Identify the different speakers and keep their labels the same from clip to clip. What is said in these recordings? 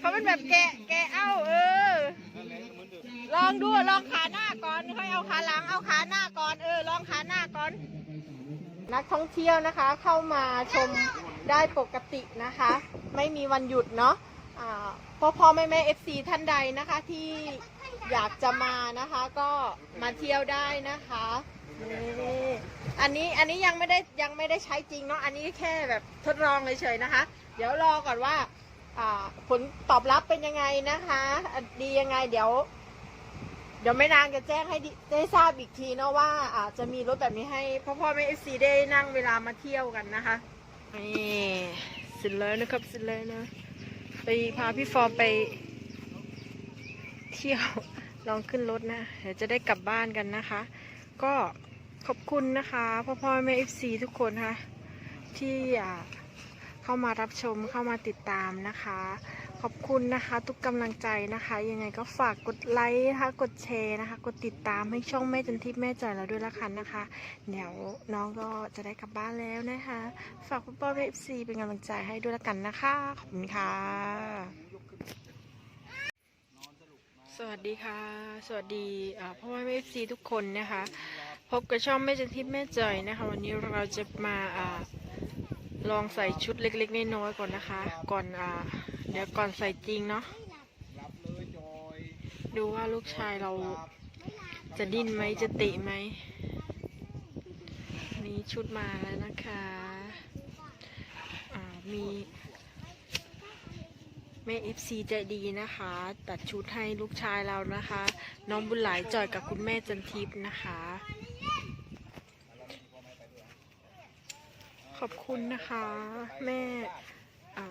Speaker 1: เขาเป็นแบบแกะแกะเอ้าเออ ลองดูลองขาหน้าก่อนค่อยเอาขาหลังเอาขาหน้าก่อนเออ ลองขาหน้าก่อน นักท่องเที่ยวนะคะ เข้ามาชมได้ปกตินะคะ ไม่มีวันหยุดเนาะพ่อพ่อแม่แม่เอฟซีท่านใดนะคะที่อยากจะมานะคะ ก็มาเที่ยวได้นะคะนี่อันนี้อันนี้ยังไม่ได้ยังไม่ได้ใช้จริงเนาะอันนี้แค่แบบทดลองเฉยๆนะคะ เดี๋ยวรอก่อนว่า ผลตอบรับเป็นยังไงนะคะ ดียังไงเดี๋ยว เดี๋ยวไม่นานจะแจ้งให้ได้ทราบอีกทีเนาะว่าอาจจะมีรถแบบนี้ให้พ่อพ่อแม่เอฟซีได้นั่งเวลามาเที่ยวกันนะคะนี่เสร็จแล้วนะครับเสร็จแล้วนะไปพาพี่ฟอร์ไป เที่ยวลองขึ้นรถนะเดี๋ยวจะได้กลับบ้านกันนะคะ ก็ขอบคุณนะคะพ่อพ่อแม่เอฟซีทุกคนค่ะที่อ่า เข้ามารับชมเข้ามาติดตามนะคะ ขอบคุณนะคะ ทุกกำลังใจนะคะ ยังไงก็ฝากกดไลค์นะคะกดแชร์นะคะ กดติดตามให้ช่องแม่จันทิพย์แม่จ่อยเราด้วยละกันนะคะ เดี๋ยวน้องก็จะได้กลับบ้านแล้วนะคะ ฝากพ่อพ่อเอฟซีเป็นกำลังใจให้ด้วยละกันนะคะ ขอบคุณค่ะสวัสดีค่ะ สวัสดีอ่าพ่อแม่เอฟซีทุกคนนะคะพบกับช่องแม่จันทิพย์แม่จ่อยนะคะ วันนี้เราจะมาอ่า ลองใส่ชุดเล็กๆน้อยๆก่อนนะคะ ก่อนอ่า เดี๋ยวก่อนใส่จริงเนาะดูว่าลูกชายเราจะดิ้นไหมจะเตะไหมอันนี้ชุดมาแล้วนะคะอ่ามีแม่เอฟซีใจดีนะคะ ตัดชุดให้ลูกชายเรานะคะ น้องบุญหลายจอยกับคุณแม่จันทิพย์นะคะ ขอบคุณนะคะ แม่อ่า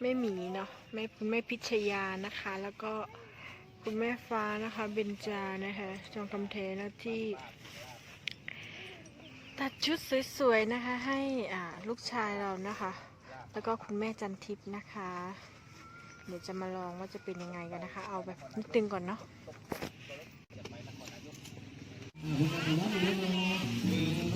Speaker 1: แม่หมีเนาะแม่คุณแม่พิชยานะคะ แล้วก็คุณแม่ฟ้านะคะเบญจานะคะจองคำเทนะที่ตัดชุดสวยๆนะคะ ให้อ่าลูกชายเรานะคะ แล้วก็คุณแม่จันทิพย์นะคะ เดี๋ยวจะมาลองว่าจะเป็นยังไงกันนะคะ เอาแบบนิดนึงก่อนเนาะ ค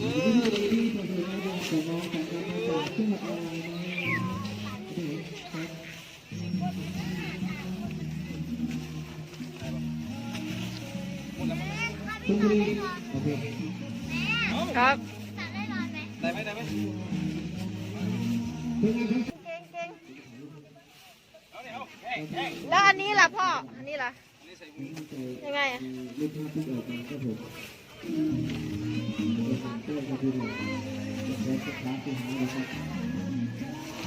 Speaker 1: รับ
Speaker 2: ได้ไหมได้ไหม
Speaker 1: เก่งเก่งแล้วอันนี้ล่ะพ่อ อันนี้ล่ะยังไงอะ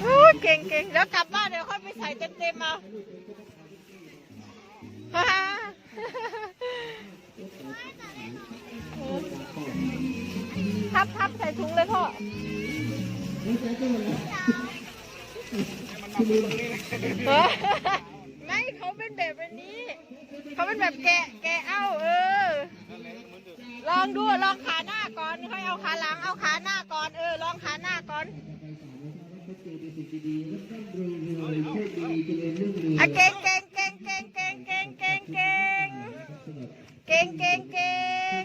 Speaker 1: โอ้เก่งเก่งแล้วกลับบ้านเดี๋ยวค่อยไปใส่เต็มเต็มเอาฮ่าทับทับใส่ถุงเลยพ่อไม่เขาเป็นแบบนนี้ เขาเป็นแบบแกะแกะเอาเออ ลองดูลองขาหน้าก่อนค่อยเอาขาหลังเอาขาหน้าก่อนเออลองขาหน้าก่อนอะเก่งเก่งเก่งเก่งเก่งเก่งเก่งเก่งเก่งเก่งเก่ง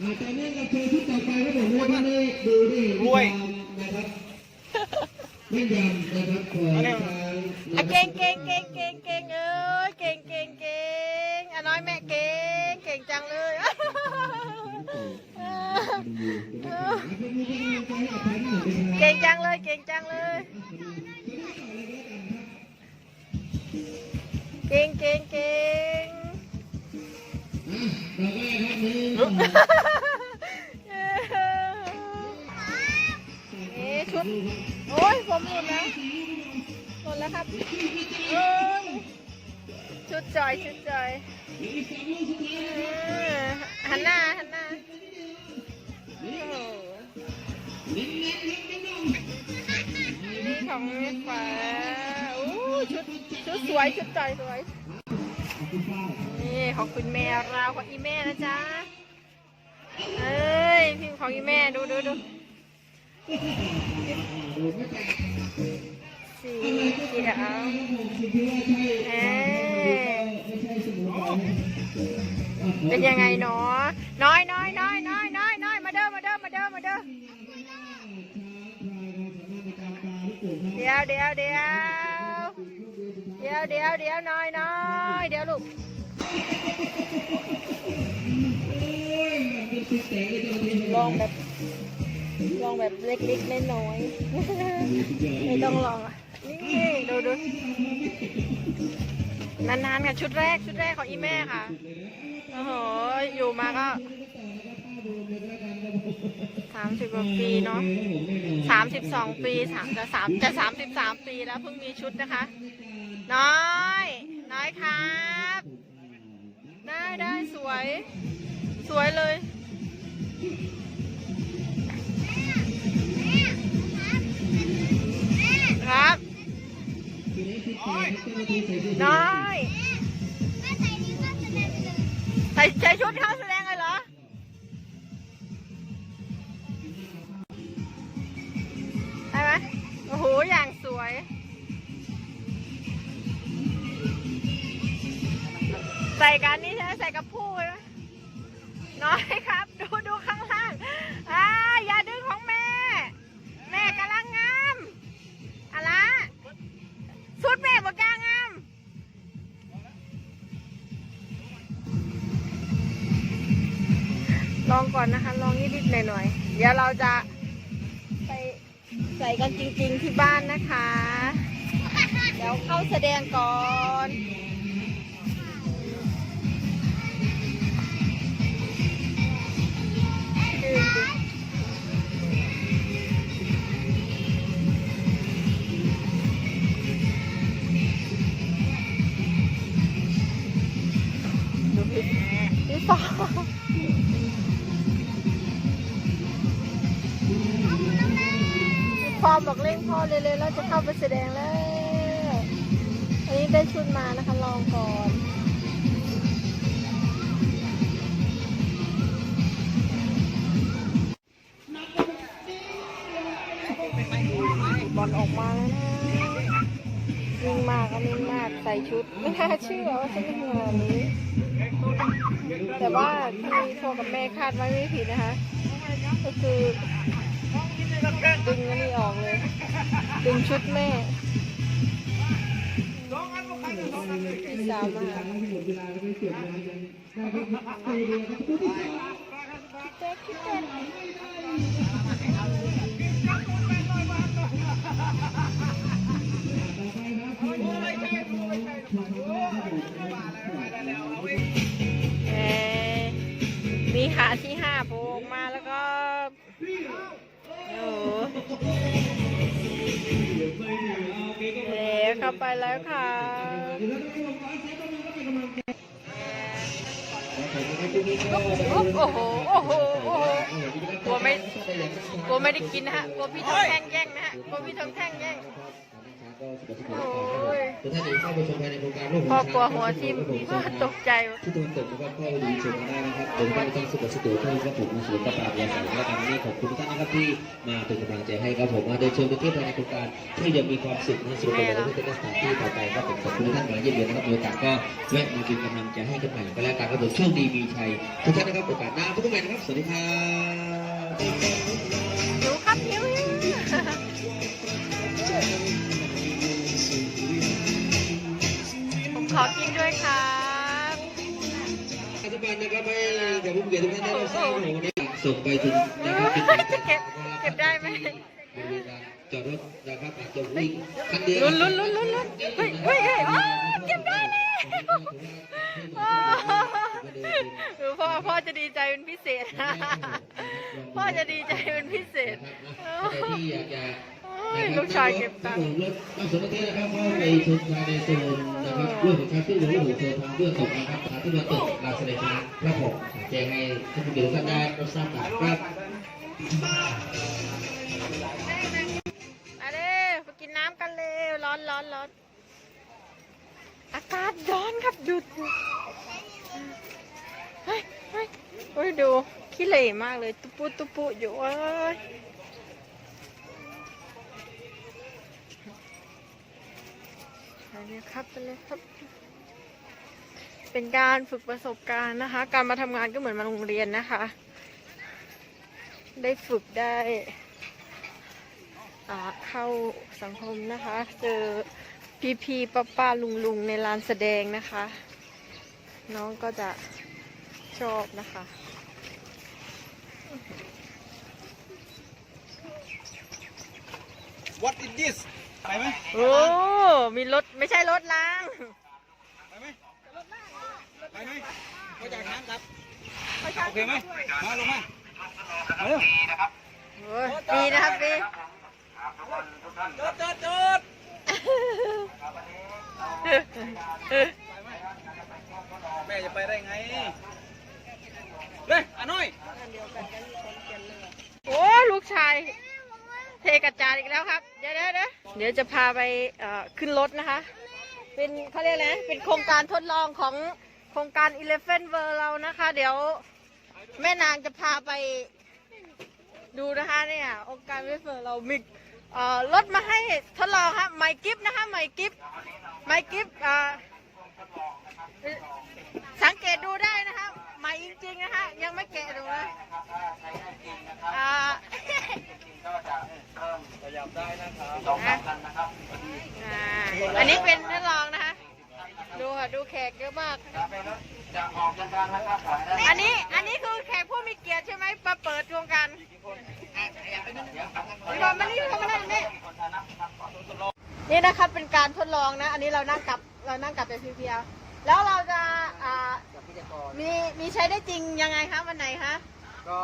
Speaker 3: อาจารย์นี่กับโชว์ชุดต่อไปครับผมว่าท่นได้ดูด้เห็นนะครับไม่ยำนะครับของทาง
Speaker 1: เก่งเก่งเก่งเก่งเก่งเอ้ยเก่งเก่งเก่งอะน้อยแม่เก่งเก่งจังเลย เก่งจังเลย เก่งจังเลย เก่งเก่งเก่งเอ๊ชุด โอ้ยผมหมดแล้วหมดแล้วครับชุดจอย ชุดจอยหันหน้าหันหน้า ของแม่ชุดชุดสวยชุดจอยสวย นี่ของคุณแม่เราของอีแม่นะจ๊ะเอ้ยพิมพ์ของอีแม่ดูดูดูสีเขียวเอ้ยเป็นยังไงเนาะน้อยน้อยน้อยน้อยน้อยน้อยมาเด้อมาเด้อมาเด้อมาเด้อ ดี๋ยวเดี๋ยวเดี๋ยวเดี๋ยวเดี๋ยวเดี๋ยวน้อยน้อยเดี๋ยวลูกลองแบบลองแบบเล็กๆน้อยๆไม่ต้องลองอะนี่ดูดูนานๆค่ะชุดแรกชุดแรกของอีแม่ค่ะโอ้โหอยู่มาก็ สามสิบกว่าปีเนาะสามสิบสองปีสามจะสามจะสามสิบสามปีแล้วเพิ่งมีชุดนะคะ น้อย น้อยครับ ได้ได้สวย สวยเลยครับน้อยใส่ใส่ชุดเข้าแสดง อ้โหอย่างสวย ใส่กันนี่ใช่ไหมใส่กับผู้ใช่ไหมน้อยครับ ดูดูข้างล่างอ่าอย่าดึงของแม่ แม่กำลังงามอะไรสุดแม่บอกกลางามลองก่อนนะคะ ลองนิดๆหน่อยๆเดี๋ยวเราจะ ใส่กันจริงๆที่บ้านนะคะ เดี๋ยวเข้าแสดงก่อนดูสิดูพี่พี่ฟอ บอกเร่งพ่อเร็วๆแล้วจะเข้าไปแสดงแล้ว อันนี้ได้ชุดมานะคะลองก่อนบอลออกมาแล้วนะนิ่งมากก็นิ่งมากใส่ชุด ไม่น่าเชื่อว่าจะเป็นขนาดนี้ แต่ว่าที่พ่อกับแม่คาดไว้ไม่ผิดนะคะ ก็คือ ดึงอันนี้ออกเลย ดึงชุดแม่พี่สาวมาหาเจ๊คิดเจ๊ เอ๋เข้าไปแล้วค่ะโอ้โห โอ้โห โอ้โหกลัวไม่กลัวไม่ได้กินนะฮะกลัวพี่ทองแท่งแย่งนะฮะกลัวพี่ทองแท่งแย่ง
Speaker 3: ทุกท่านจะเข้าไปชมภายในโครงการร่วม
Speaker 1: พ่อกลัวหัวทิ่มตกใจ
Speaker 3: ที่ตะวันตกนะครับก็ดูชมกันได้นะครับผมก็ต้องสุขสุขตัวที่ครับผมมาสวนกระปาบยาใส่และการนี้ขอบคุณทุกท่านนะครับที่มาเป็นกำลังใจให้ครับผมมาเดินชมไปเที่ยวภายในโครงการที่จะมีความสุขนะสรุปไปแล้วก็เป็นสถานที่ต่อไปครับผมขอบคุณทุกท่านมาเยี่ยมเยียนนะครับมีโอกาสก็แวะมาเป็นกำลังใจให้กันใหม่ก็แล้วกันครับผมโชคดีมีชัยทุกท่านนะครับโอกาสหน้าพบกันใหม่นะครับสวัสดีครับ
Speaker 1: หิวครับหิว ขอกินด้วยครับ
Speaker 3: รัฐบาลนะครับให้กับผู้เกียรติทุกท่านได้รับทราบว่าวันนี้ส่งไปถึงนะครับ
Speaker 1: เก็บเก็บได้ไหม
Speaker 3: จอดรถนะครับจจะวิ่งคันเดียว
Speaker 1: ลุ้นลุ้นลุ้นลุ้นลุ้นเฮ้ยเฮ้ยเฮ้ยเก็บได้แล้วพ่อพ่อจะดีใจเป็นพิเศษพ่อจะดีใจเป็นพิเศษ
Speaker 3: ที่อยากจะ
Speaker 1: ลูกชายเก็บตังค์
Speaker 3: รถต้องสมมตินะครับเข้าไปชมภายในโซน นะครับด้วยของการที่เรือหัวโซทางเพื่องตกนะครับสถานที่เรือตกลานแสดงช้างพระผมแจ้งให้ท่านผู้เกียรติทุกท่านได้รับทราบกันครับ
Speaker 1: มาเร็วไปกินน้ำกันเร็วร้อนร้อนร้อนอากาศร้อนครับหยุดเฮ้ยเฮ้ยเฮ้ยดูขี้เหร่มากเลย ตุ๊ปุตุ๊ปุอยู่เอ้ยไป เลยครับไปเลยครับ เป็นการฝึกประสบการณ์นะคะ การมาทำงานก็เหมือนมาโรงเรียนนะคะ ได้ฝึกได้เข้าสังคมนะคะ เจอพี่พี่ป้าป้าลุงลุงในลานแสดงนะคะ น้องก็จะชอบนะคะ
Speaker 2: What is this ไปไหม
Speaker 1: โอ้ มีรถ ไม่ใช่รถล้าง
Speaker 2: ไปไหมไปไหมมาจากทางครับ โอเคไหมมาลงมามาเร็ว
Speaker 1: โอ้ยปีนะครับปี
Speaker 2: จดจดจดแม่จะไปได้ไงเลยอะน้อย
Speaker 1: โอ้ ลูกชาย เทกระจาดอีกแล้วครับ เดี๋ยวจะพาไปขึ้นรถนะคะ เป็นเขาเรียกอะไรเป็นโครงการทดลองของโครงการ Elephant World เรานะคะ เดี๋ยวแม่นางจะพาไปดูนะคะเนี่ยองค์การ Elephant World เรามีรถมาให้ทดลองครับไมค์กิฟนะคะไมค์กิฟไมค์กิฟสังเกตดูได้นะคะ ใหม่จริงๆนะคะยังไม่แกะดูนะอ่า
Speaker 2: ขยับได้นะครับ
Speaker 1: อ่าอันนี้เป็นทดลองนะคะ ดูค่ะดูแขกเยอะมากอันนี้อันนี้คือแขกผู้มีเกียรติใช่ไหมมาเปิดโครงการพี่บอลมานี่ทำอะไรนี่นี่นะคะเป็นการทดลองนะ อันนี้เรานั่งกับเรานั่งกับเป็นพียว แล้วเราจะอ่ามีมีใช้ได้จริงยังไงคะวันไหนคะ
Speaker 4: ก็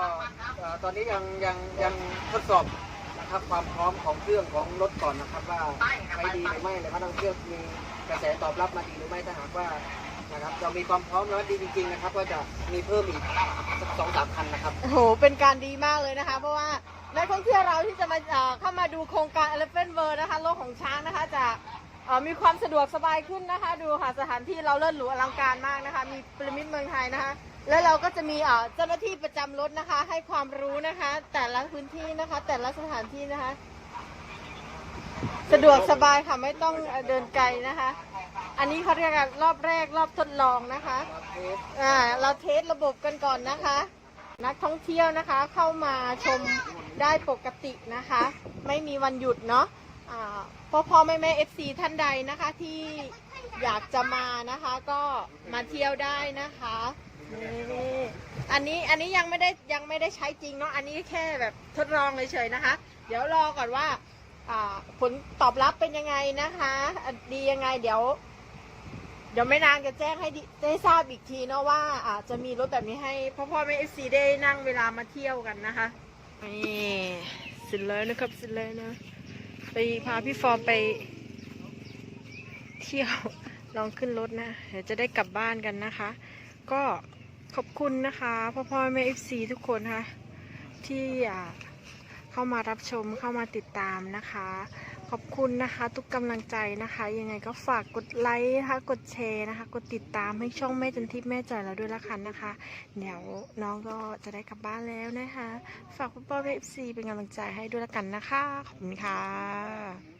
Speaker 4: เอ่อตอนนี้ยังยังยังทดสอบนะครับความพร้อมของเครื่องของรถก่อนนะครับว่าใช้ดีหรือไม่เลยว่าต้องเครื่องมีกระแสตอบรับมาดีหรือไม่ถ้าหากว่านะครับเรามีความพร้อมแล้วดีจริงๆนะครับ ก็จะมีเพิ่มอีกสักสองสามคันนะครับ
Speaker 1: โอ้โห เป็นการดีมากเลยนะคะ เพราะว่านักท่องเที่ยวเราที่จะมาเอ่อเข้ามาดูโครงการ Elephant World นะคะ โลกของช้างนะคะ จะ เอ่อมีความสะดวกสบายขึ้นนะคะ ดูค่ะสถานที่เราเลิศหรูอลังการมากนะคะ มีพีระมิดเมืองไทยนะคะ แล้วเราก็จะมีเอ่อเจ้าหน้าที่ประจำรถนะคะ ให้ความรู้นะคะ แต่ละพื้นที่นะคะ แต่ละสถานที่นะคะ สะดวกสบายค่ะไม่ต้องเอ่อเดินไกลนะคะ อันนี้เขาเรียกกันรอบแรกรอบทดลองนะคะอ่าเราเทสระบบกันก่อนนะคะ นักท่องเที่ยวนะคะ เข้ามาชมได้ปกตินะคะ ไม่มีวันหยุดเนาะอ่า พ่อพ่อแม่แม่เอฟซีท่านใดนะคะที่อยากจะมานะคะก็มาเที่ยวได้นะคะนี่อันนี้อันนี้ยังไม่ได้ยังไม่ได้ใช้จริงเนาะอันนี้แค่แบบทดลองเฉยๆนะคะ เดี๋ยวรอก่อนว่าผลตอบรับเป็นยังไงนะคะ ดียังไงเดี๋ยว เดี๋ยวไม่นานจะแจ้งให้ได้ทราบอีกทีเนาะว่าอาจจะมีรถแบบนี้ให้พ่อพ่อแม่เอฟซีได้นั่งเวลามาเที่ยวกันนะคะนี่สร็จแล้วนะครับสร็จแล้วนะ ไปพาพี่ฟอร์มไป เที่ยวลองขึ้นรถนะ เดี๋ยวจะได้กลับบ้านกันนะคะ ก็ขอบคุณนะคะพ่อพ่อแม่เอฟซีทุกคนค่ะ ที่เข้ามารับชมเข้ามาติดตามนะคะ ขอบคุณนะคะ ทุกกำลังใจนะคะ ยังไงก็ฝากกดไลค์นะคะกดแชร์นะคะ กดติดตามให้ช่องแม่จันทิพย์แม่จอยเราด้วยละกันนะคะ เดี๋ยวน้องก็จะได้กลับบ้านแล้วนะคะ ฝากพ่อพ่อเอฟซีเป็นกำลังใจให้ด้วยละกันนะคะ ขอบคุณค่ะ